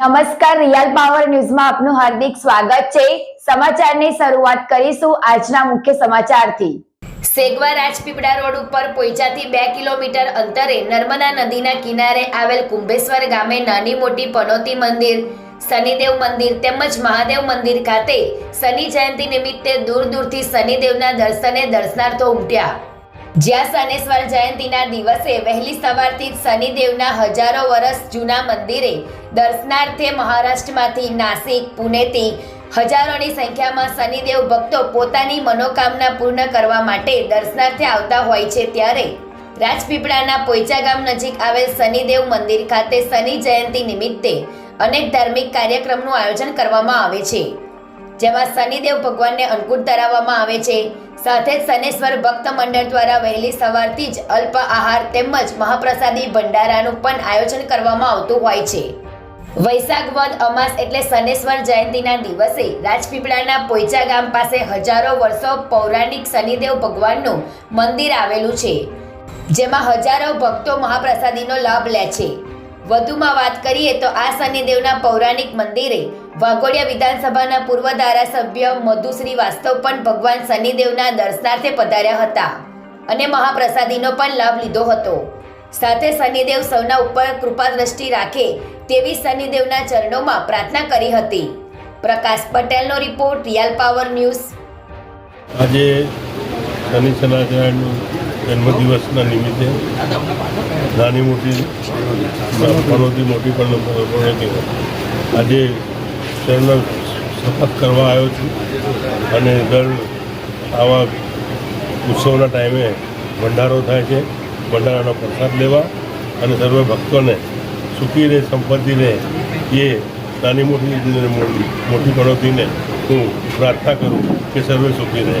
નમસ્કાર, real power ન્યૂઝમાં આપનું હાર્દિક સ્વાગત છે. સમાચારની શરૂઆત કરીશું આજના મુખ્ય સમાચારથી. સેગવા રાજપીપળા રોડ ઉપર પોઈચાથી બે કિલોમીટર અંતરે નર્મદા નદીના કિનારે આવેલ કુંભેશ્વર ગામે નાની મોટી પનોતી મંદિર, શનિદેવ મંદિર તેમજ મહાદેવ મંદિર ખાતે શનિ જયંતિ નિમિત્તે દૂર દૂરથી શનિદેવના દર્શને દર્શનાર્થો ઉમટ્યા. જ્યાં શનેશ્વર જયંતિના દિવસે વહેલી સવારથી શનિદેવના હજારો વર્ષ જૂના મંદિરે દર્શનાર્થે મહારાષ્ટ્રમાંથી નાસિક પુણેથી હજારોની સંખ્યામાં શનિદેવ ભક્તો પોતાની મનોકામના પૂર્ણ કરવા માટે દર્શનાર્થે આવતા હોય છે ત્યારે રાજપીપળાના પોઈચા ગામ નજીક આવેલ શનિદેવ મંદિર ખાતે શનિ જયંતિ નિમિત્તે અનેક ધાર્મિક કાર્યક્રમનું આયોજન કરવામાં આવે છે. જેમાં શનિદેવ ભગવાનને અનુકૂળ ધરાવવામાં આવે છે. સાથે જ શનેશ્વર ભક્ત મંડળ દ્વારા વહેલી સવારથી જ અલ્પ આહાર તેમજ મહાપ્રસાદી ભંડારાનું પણ આયોજન કરવામાં આવતું હોય છે. વૈશાખ વદ અમાસ એટલે શનેશ્વર જયંતિના દિવસે રાજપીપળાના પોઈચા ગામ પાસે હજારો વર્ષો પૌરાણિક શનિદેવ ભગવાનનું મંદિર આવેલું છે, જેમાં હજારો ભક્તો મહાપ્રસાદીનો લાભ લે છે. વધુમાં વાત કરીએ તો આ શનિદેવના પૌરાણિક મંદિરે વાઘોડિયા વિધાનસભાના પૂર્વ ધારાસભ્ય મધુ શ્રીવાસ્તવ પણ ભગવાન શનિદેવના દર્શનાર્થે પધાર્યા હતા અને મહાપ્રસાદીનો પણ લાભ લીધો હતો. સાથે શનિદેવ સૌના ઉપર કૃપા દ્રષ્ટિ રાખે તેવી શનિદેવના ચરણોમાં પ્રાર્થના કરી હતી. પ્રકાશ પટેલનો રિપોર્ટ રિયલ પાવર ન્યૂઝ. આજે શનિ શનાચાર્યનું જન્મદિવસના નિમિત્તે નાની મોટી પનોતી મોટી પણ પનોતી આજે શહેરનો શપથ કરવા આવ્યો છું અને દર આવા ઉત્સવના ટાઈમે ભંડારો થાય છે, ભંડારાનો પ્રસાદ લેવા અને સર્વે ભક્તોને સુખી રહે સંપત્તિ રહે એ નાની મોટી મોટી પનોતીને હું પ્રાર્થના કરું કે સર્વે સુખી રહે.